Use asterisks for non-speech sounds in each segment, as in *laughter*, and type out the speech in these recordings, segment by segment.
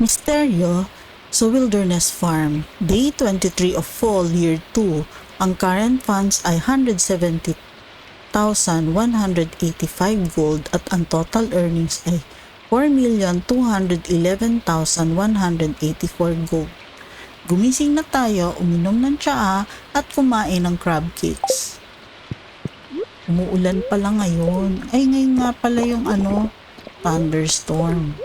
Misteryo sa Wilderness Farm. Day 23 of Fall, Year 2. Ang current funds ay 170,185 gold at ang total earnings ay 4,211,184 gold. Gumising na tayo, uminom ng tsaa at kumain ng crab cakes. Umuulan pala ngayon. Ay, ngayon nga pala yung ano, thunderstorm.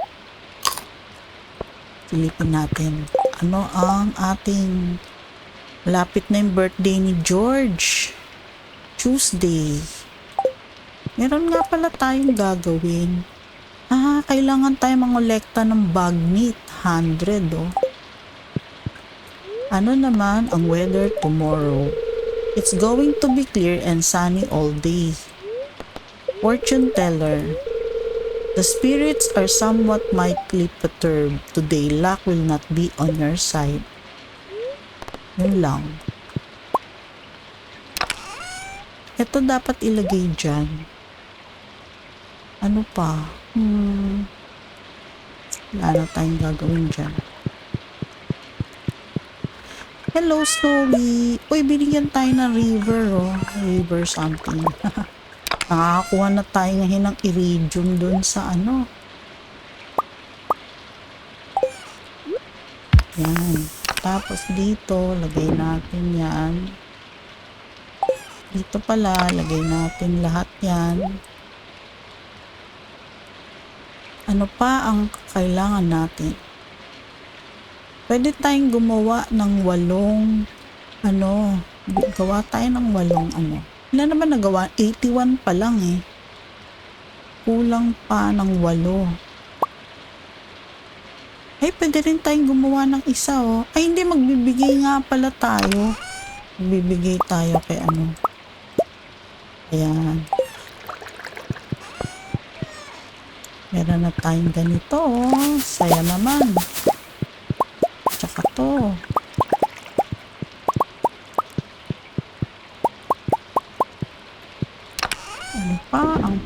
Silipin natin. Ano ang ating malapit na yung birthday ni George? Tuesday. Meron nga pala tayong gagawin. Ah, kailangan tayo mangolekta ng bag meat. 100, oh. Ano naman ang weather tomorrow? It's going to be clear and sunny all day. Fortune teller. The spirits are somewhat mightily perturbed. Today, luck will not be on your side. Yun lang. Ito dapat ilagay dyan. Ano pa? Hmm. Wala na tayong gagawin dyan. Hello, Snowy. Uy, binigyan tayo ng river, oh. River something. *laughs* Nakakakuha na tayo ngayon ng iridium dun sa ano. Yan. Tapos dito, lagay natin yan. Dito pala, lagay natin lahat yan. Ano pa ang kailangan natin? Pwede tayong gumawa ng walong, ano, gawa tayo ng walong ano. Ilan naman nagawa? 81 pa lang eh. Kulang pa ng walo. Ay, pwede rin tayong gumawa ng isa oh. Ay, hindi, magbibigay nga pala tayo. Magbibigay tayo kay ano. Ayan. Meron na tayong ganito oh. Saya naman. Tsaka to.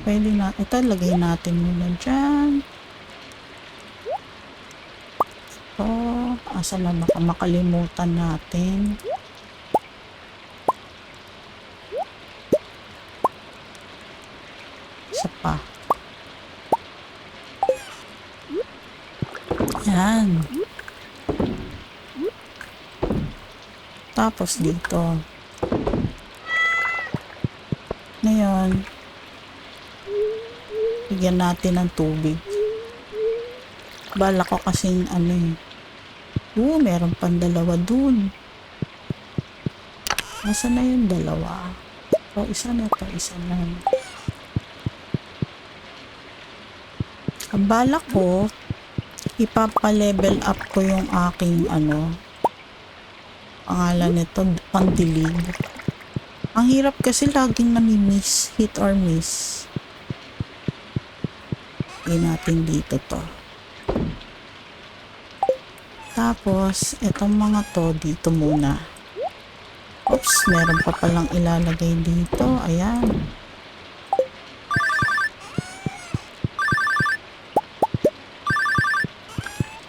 Pwede na? Ito, lagay natin muna dyan. Ito, asa na baka makalimutan natin. Isa pa. Yan. Tapos dito. Ngayon, bigyan natin ng tubig. Bala ko kasing ano eh. Oo, meron pang dalawa dun. Nasaan na yung dalawa? O, isa na to, isa na. Ang bala ko, ipapa-level up ko yung aking ano, pangalan nito, pandilig. Ang hirap kasi laging nami-miss, hit or miss. Hindi natin dito to. Tapos, itong mga to, dito muna. Oops, meron pa palang ilalagay dito. Ayan.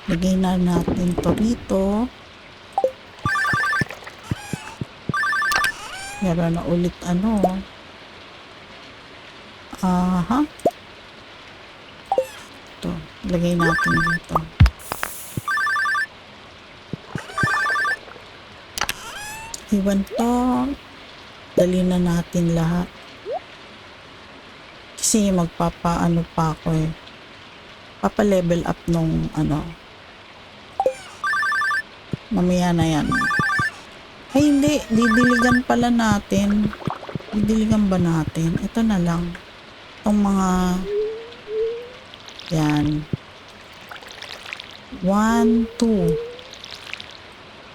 Lagay na natin to rito. Meron na ulit ano. Aha. Ito. Lagay natin dito. Iwan to. Dali na natin lahat. Kasi magpapaano pa ako eh. Papa-level up nung ano. Mamaya na yan. Ay hindi, didiligan pala natin. Didiligan ba natin? Ito na lang. Itong mga yan. One, two.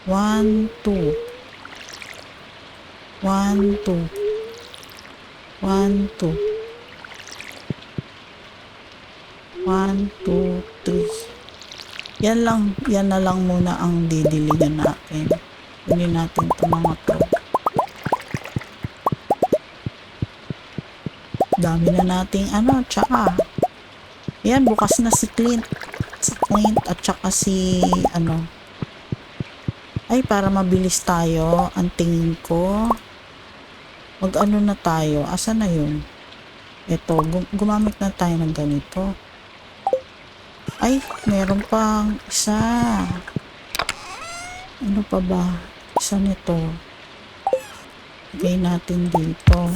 One, two. One, two. One, two. One, two, three. Yan lang, yan na lang muna ang didiligan natin. Kunin natin itong mga to. Dami na nating ano, tsaka. Yan, bukas na si Clint. Si Clint at saka si ano. Ay, para mabilis tayo, ang tingin ko. Mag-ano na tayo? Asa na yun? Gu- gumamit na tayo ng ganito. Ay, meron pang isa. Ano pa ba? Isa nito. Lagay natin dito.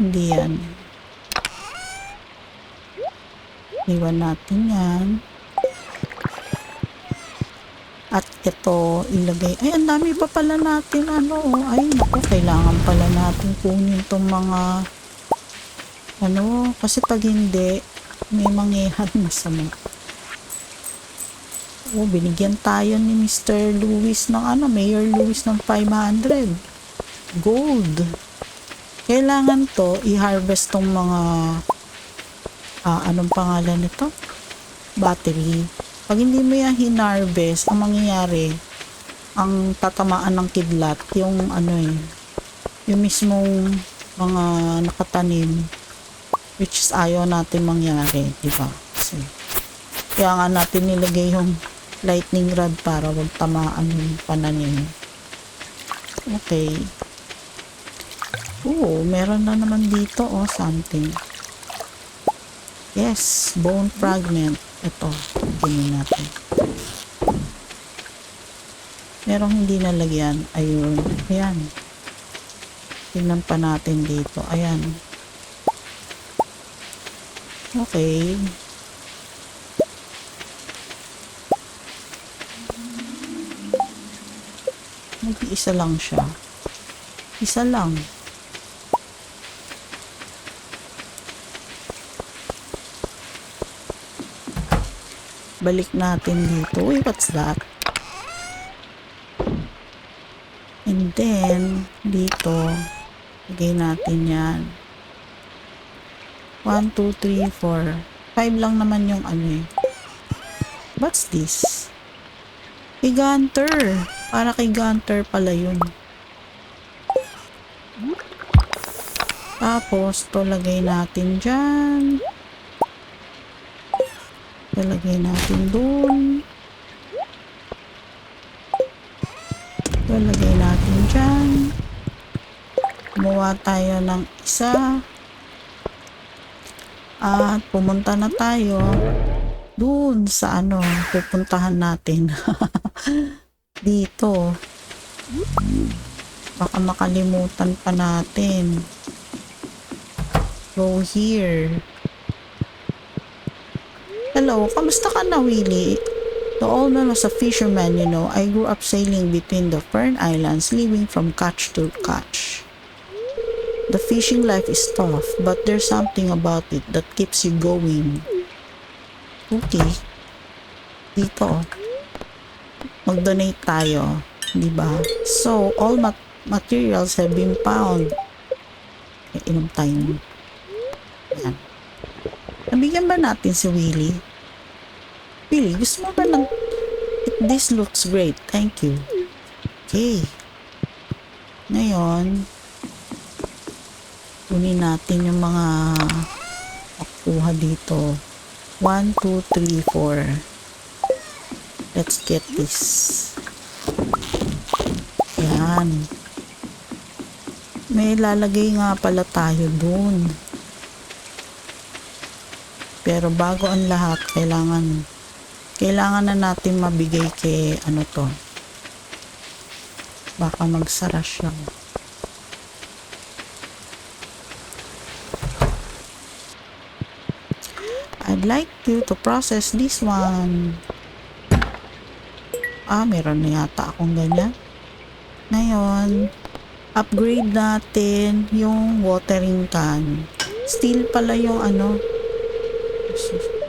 Hindi yan. Iwan natin yan. At ito, ilagay. Ay, ang dami pa pala natin. Ano, ay, naku, kailangan pala natin kunin itong mga ano, kasi pag hindi, may mangyahan masama. Oh, binigyan tayo ni Mr. Lewis ng ano, Mayor Lewis ng 500. Gold. Kailangan to, i-harvest tong mga, ah, anong pangalan nito? Battery. Pag hindi mo yan hinarvest, ang mangyayari, ang tatamaan ng kidlat, yung ano eh, yung mismong mga nakatanim, which is ayaw natin mangyari, di ba? Kasi, kaya nga natin nilagay yung lightning rod para wag tamaan yung pananim. Okay. Oo, meron na naman dito, oh, something. Yes, bone fragment. Ito, tingnan natin. Merong hindi nalagyan. Ayun. Ayan. Tingnan pa natin dito. Ayan. Okay. Nag-iisa lang siya. Isa lang. Balik natin dito. Uy, what's that? And then, dito, lagay natin yan. 1, 2, 3, 4. 5 lang naman yung ano eh. What's this? Kay Gunter. Para kay Gunter pala yun. Tapos, to lagay natin dyan. Lalagay natin dun. Lalagay natin dyan. Kumuha tayo ng isa. At pumunta na tayo dun sa ano, pupuntahan natin. *laughs* Dito. Baka makalimutan pa natin. Go here. Hello, kamusta ka na, Willie? The old man was a fisherman, you know. I grew up sailing between the Fern Islands, living from catch to catch. The fishing life is tough, but there's something about it that keeps you going. Okay. Dito. Mag-donate tayo. di ba? So, all mat- materials have been found. Eh, inom tayo. Yan. Nabigyan ba natin si Willie? Willie, gusto mo ba ng... This looks great. Thank you. Okay. Ngayon, kunin natin yung mga makuha dito. 1, 2, 3, 4. Let's get this. Yan. May lalagay nga pala tayo dun. Pero bago ang lahat, kailangan kailangan na natin mabigay kay ano to. Baka magsara siya. I'd like you to process this one. Ah, meron na yata akong ganyan. Ngayon, upgrade natin yung watering can. Steel pala yung ano.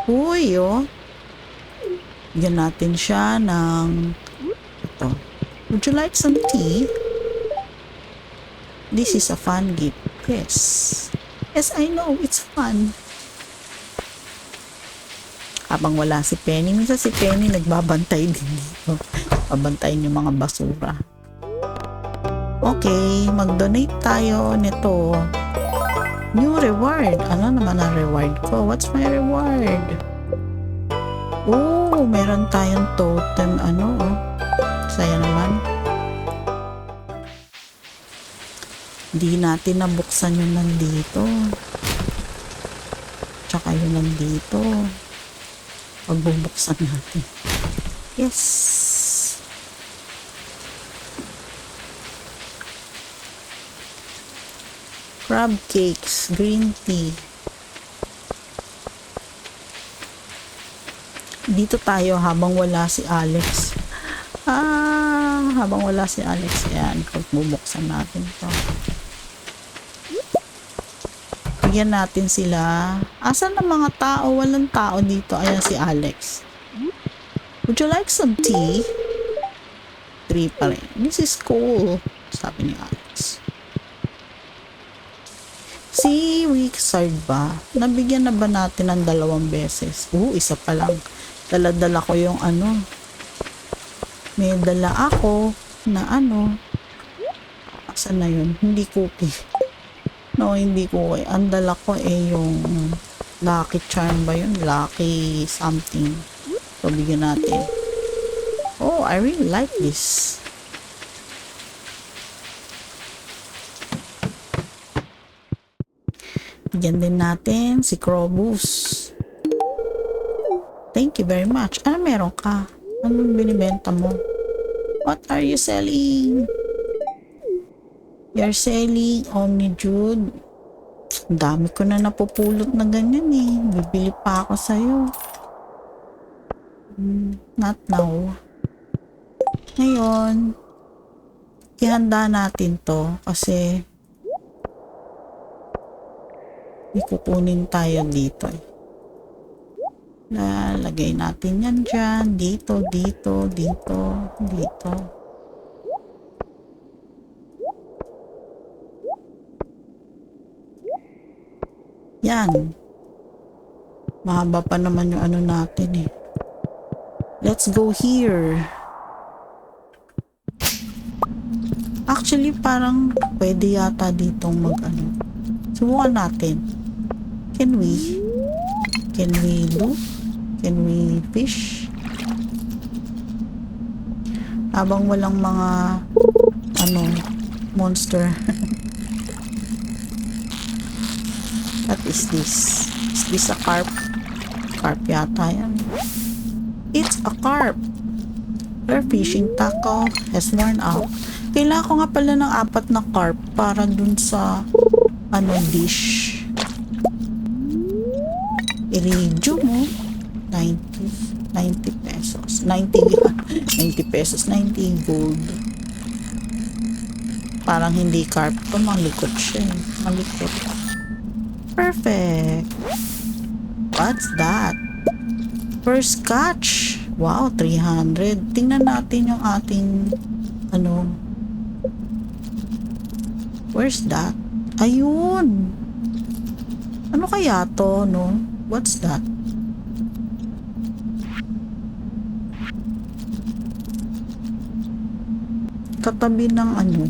Uy, oh. Bigyan natin siya ng ito. Would you like some tea? This is a fun gift. Yes. Yes, I know. It's fun. Habang wala si Penny, minsan si Penny nagbabantay din dito. Babantayin yung mga basura. Okay, mag-donate tayo nito. New reward. Ano naman ang reward ko? What's my reward? Oh, meron tayong totem. Ano, oh. Saya naman. Hindi natin nabuksan yung nandito. Tsaka yung nandito. Pagbubuksan natin. Yes. Crab cakes, green tea. Dito tayo habang wala si Alex. Ah, habang wala si Alex. Ayan, pagbubuksan natin to. Bigyan natin sila. Asan ang mga tao? Walang tao dito. Ayan si Alex. Would you like some tea? Three pa rin. This is cool. Sabi ni Alex. Si Wixard ba? Nabigyan na ba natin ng dalawang beses? Oo, isa pa lang. Dala-dala ko yung ano. May dala ako na ano. Asan na yun? Hindi cookie. No, hindi ko. Ang dala ko eh yung Lucky Charm ba yun? Lucky something. So, natin. Oh, I really like this. Bigyan din natin si Krobus. Thank you very much. Ano meron ka? Anong binibenta mo? What are you selling? You're selling Omnijude. Dami ko na napupulot na ganyan eh. Bibili pa ako sa'yo. Hmm, not now. Ngayon, ihanda natin to kasi may kukunin tayo dito eh. Lalagay natin yan dyan, dito, dito, dito, dito. Yan. Mahaba pa naman yung ano natin eh. Let's go here. Actually, parang pwede yata ditong mag ano. Subukan natin. Can we? Can we do? Can we fish? Habang walang mga ano, monster. *laughs* What is this? Is this a carp? Carp yata yan. It's a carp. Your fishing tackle has worn out. Kailangan ko nga pala ng apat na carp para dun sa ano dish. Iridium mo. 90, 90 pesos. 90, 90 *laughs* pesos. 90 gold. Parang hindi carp to. Malikot siya. eh. Malikot. Perfect. What's that? First catch. Wow, 300. Tingnan natin yung ating ano. Where's that? Ayun. Ano kaya to, no? What's that? Katabi ng ano.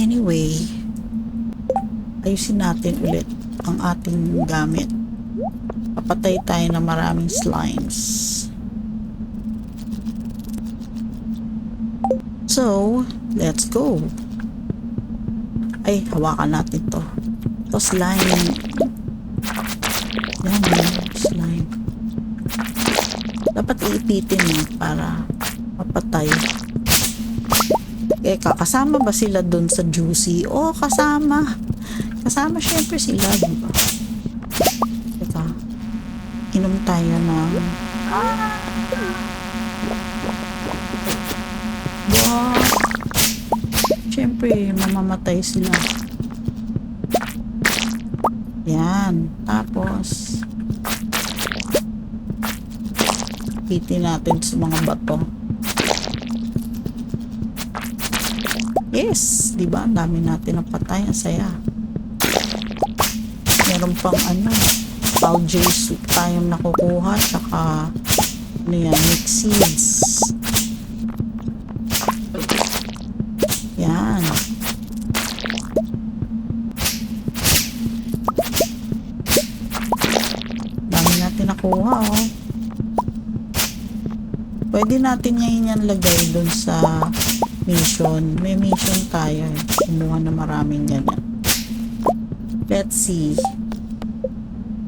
Anyway, ayusin natin ulit ang ating gamit. Papatay tayo ng maraming slimes. So, let's go. Ay, hawakan natin to. To slime. Yan, slime. Dapat iipitin mo para mapatay. Eh, kasama ba sila dun sa juicy? Oo, kasama. Kasama syempre sila, di ba? Teka. Inom tayo ng... Wow. Syempre, mamamatay sila. Yan. Tapos, pitin natin sa mga bato. Yes, di ba? Dami natin ang patay. Ang saya. Meron pang ano, pau soup tayong nakukuha. Tsaka, ano yan, mixed seeds. Pwede natin ngayon yan lagay dun sa mission. May mission tayo eh. Kumuha na maraming ganyan. Let's see.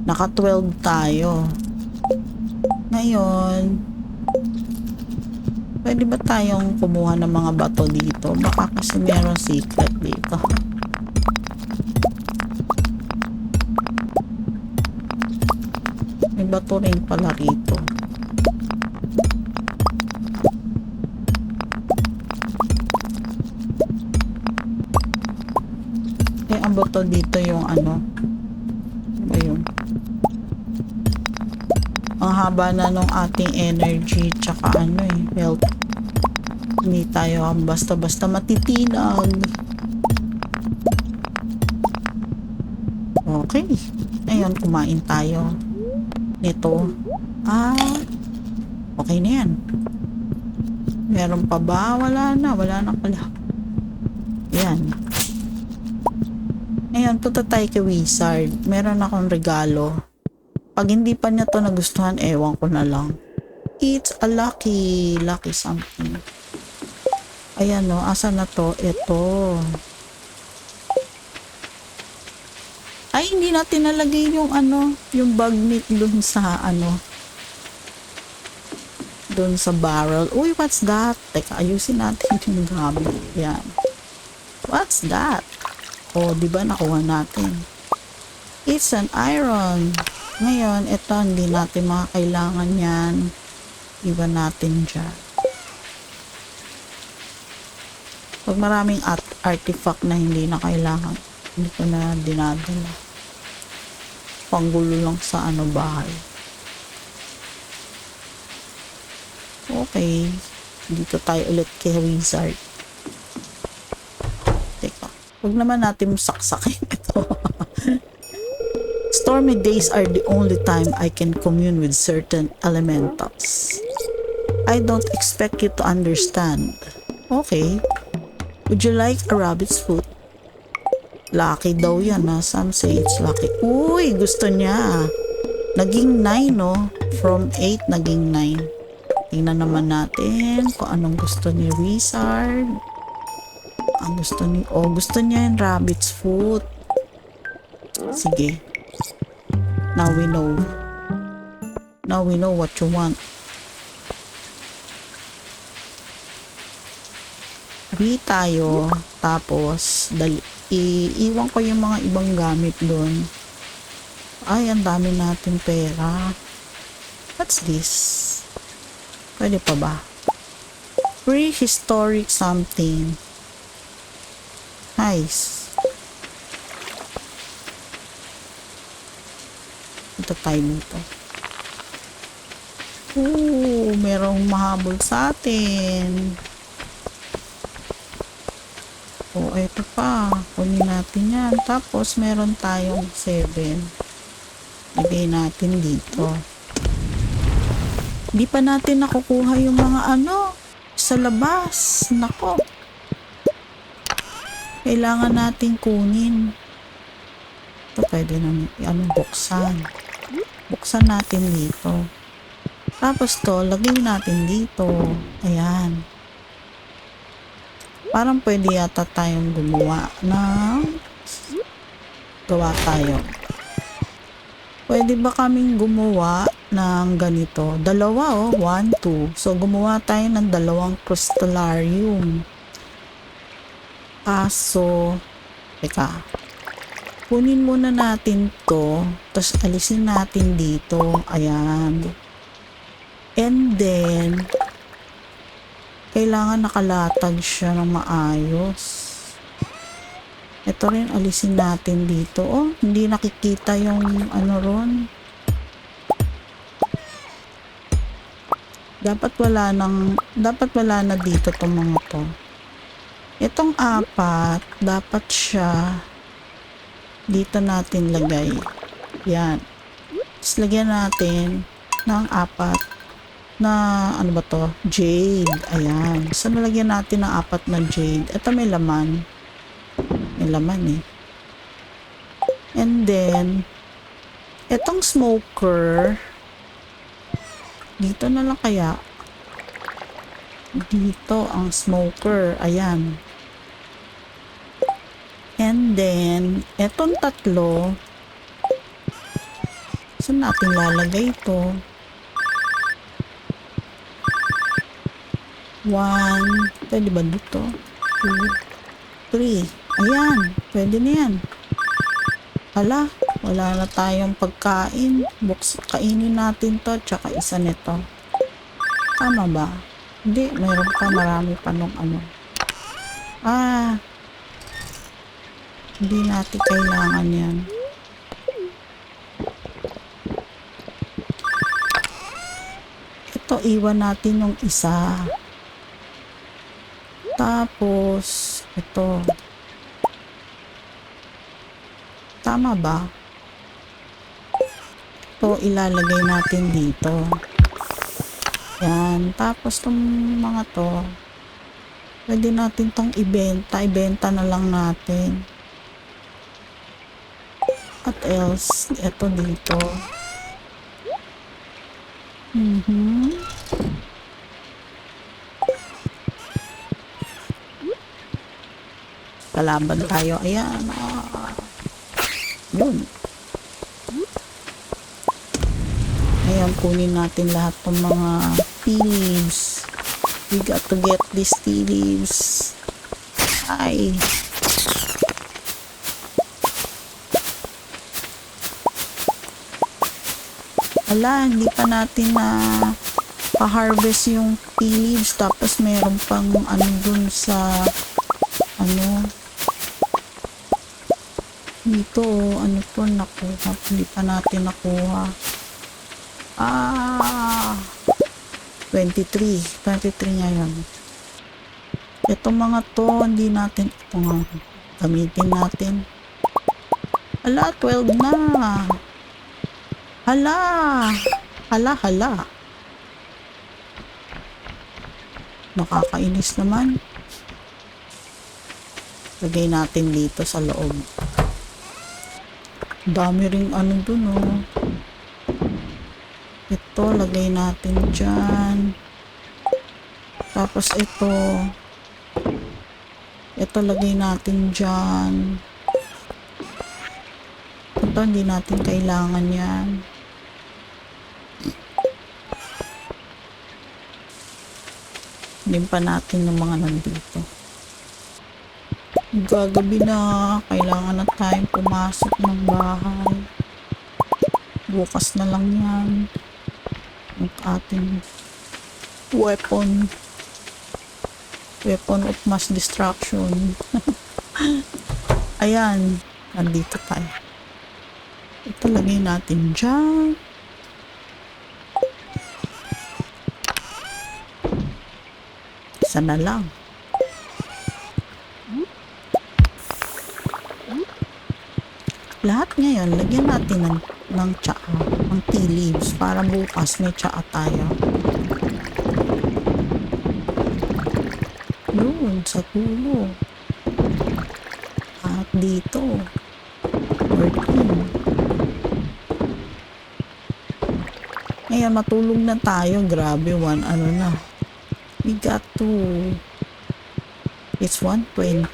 Naka 12 tayo. Ngayon, pwede ba tayong kumuha ng mga bato dito? Baka kasi meron secret dito. May bato rin pala rito. Bato dito yung ano. Ano ba yun? Ang haba na nung ating energy tsaka ano eh, health. Hindi tayo ang basta-basta matitinag. Okay. Ngayon, kumain tayo. Nito. Ah, okay na yan. Meron pa ba? Wala na. Wala na pala. Yan. Ngayon, punta tayo kay Wizard. Meron akong regalo. Pag hindi pa niya to nagustuhan, ewan ko na lang. It's a lucky, lucky something. Ayan no, asa na to? Ito. Ay, hindi natin nalagay yung ano, yung bagnet dun sa ano, dun sa barrel. Uy, what's that? Teka, ayusin natin *laughs* yung gamit. Yan. What's that? Oh, di ba nakuha natin? It's an iron. Ngayon, ito, hindi natin makakailangan yan. Iba natin dyan. Pag maraming art artifact na hindi na kailangan, hindi ko na dinadala. Panggulo lang sa ano bahay. Okay. Dito tayo ulit kay Wizard. Huwag naman natin saksakin *laughs* ito. Stormy days are the only time I can commune with certain elementals. I don't expect you to understand. Okay. Would you like a rabbit's foot? Lucky daw yan ha. Some say it's lucky. Uy, gusto niya. Naging 9 no? From 8 naging 9. Tingnan naman natin kung anong gusto ni Wizard. Ang gusto ni... Oh, gusto niya yung rabbit's foot. Sige. Now we know. Now we know what you want. Sabi tayo. Tapos, dali, iiwan ko yung mga ibang gamit doon. Ay, ang dami natin pera. What's this? Pwede pa ba? Prehistoric something. Nice. Punta tayo dito. Ooh, merong mahabol sa atin. Oh, eto pa. Kunin natin yan. Tapos, meron tayong 7. Lagay natin dito. Hindi pa natin nakukuha yung mga ano sa labas. Nako. Kailangan natin kunin. Ito pwede na ano, buksan. Buksan natin dito. Tapos to, lagay natin dito. Ayan. Parang pwede yata tayong gumawa ng gawa tayo. Pwede ba kaming gumawa ng ganito? Dalawa oh, one, two. So, gumawa tayo ng dalawang crystallarium. Kaso, teka, kunin muna natin to, tapos alisin natin dito. Ayan. And then, kailangan nakalatag siya ng maayos. Ito rin, alisin natin dito. Oh, hindi nakikita yung ano ron. Dapat wala nang, dapat wala na dito tong mga to. Itong apat, dapat siya dito natin lagay. Yan. Tapos lagyan natin ng apat na ano ba to? Jade. Ayan. So nalagyan natin ng apat na jade. Ito may laman. May laman eh. And then, etong smoker, Dito na lang kaya. Dito ang smoker. Ayan. Then, etong tatlo, saan natin lalagay ito? One, pwede ba dito? Two, three. Ayan, pwede na yan. Hala, wala na tayong pagkain. Buks, kainin natin to, tsaka isa nito. Tama ba? Hindi, mayroon pa marami pa nung ano. Ah, hindi natin kailangan yan. Ito, iwan natin yung isa. Tapos, ito. Tama ba? Ito, ilalagay natin dito. Yan. Tapos, itong mga to, pwede natin tong ibenta. Ibenta na lang natin. What else? Ito dito. Mhm. Kalaban tayo. Ayan. Ah. Yun. Ayan, kunin natin lahat ng mga tea leaves. We got to get these tea leaves. Ay. Ala, hindi pa natin na pa-harvest yung tea leaves. Tapos meron pang ano dun sa ano dito ano to nakuha. Hindi pa natin nakuha. Ah 23 23 ngayon itong mga to hindi natin ito nga gamitin natin. Hala 12 na hala. Hala hala. Nakakainis naman. Lagay natin dito sa loob. Dami ring ano dun oh. Ito lagay natin dyan. Tapos ito. Ito lagay natin dyan. Ito hindi natin kailangan yan hindi pa natin yung mga nandito Gagabi na, kailangan na tayong pumasok ng bahay. Bukas na lang yan. Ang ating weapon. Weapon of mass destruction. *laughs* Ayan, nandito tayo. Ito lagay natin dyan. Isa na lang. lahat ngayon, lagyan natin ng, ng tsaa, ng tea leaves, para bukas may tsaa tayo. Yun, sa tulo. At dito, 14. Ngayon, matulog na tayo. Grabe, one, ano na. We got to, it's 120.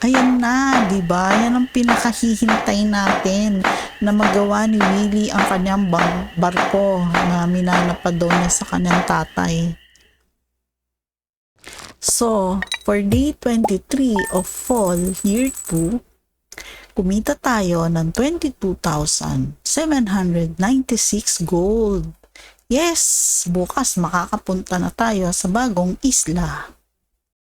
Ayan na, 'di ba? Yan ang pinakahihintay natin na magawa ni Willie ang kanyang bang- barko na minanapad daw niya sa kanyang tatay. So, for day 23 of fall, year 2, kumita tayo ng 22,796 gold. Yes, bukas makakapunta na tayo sa bagong isla.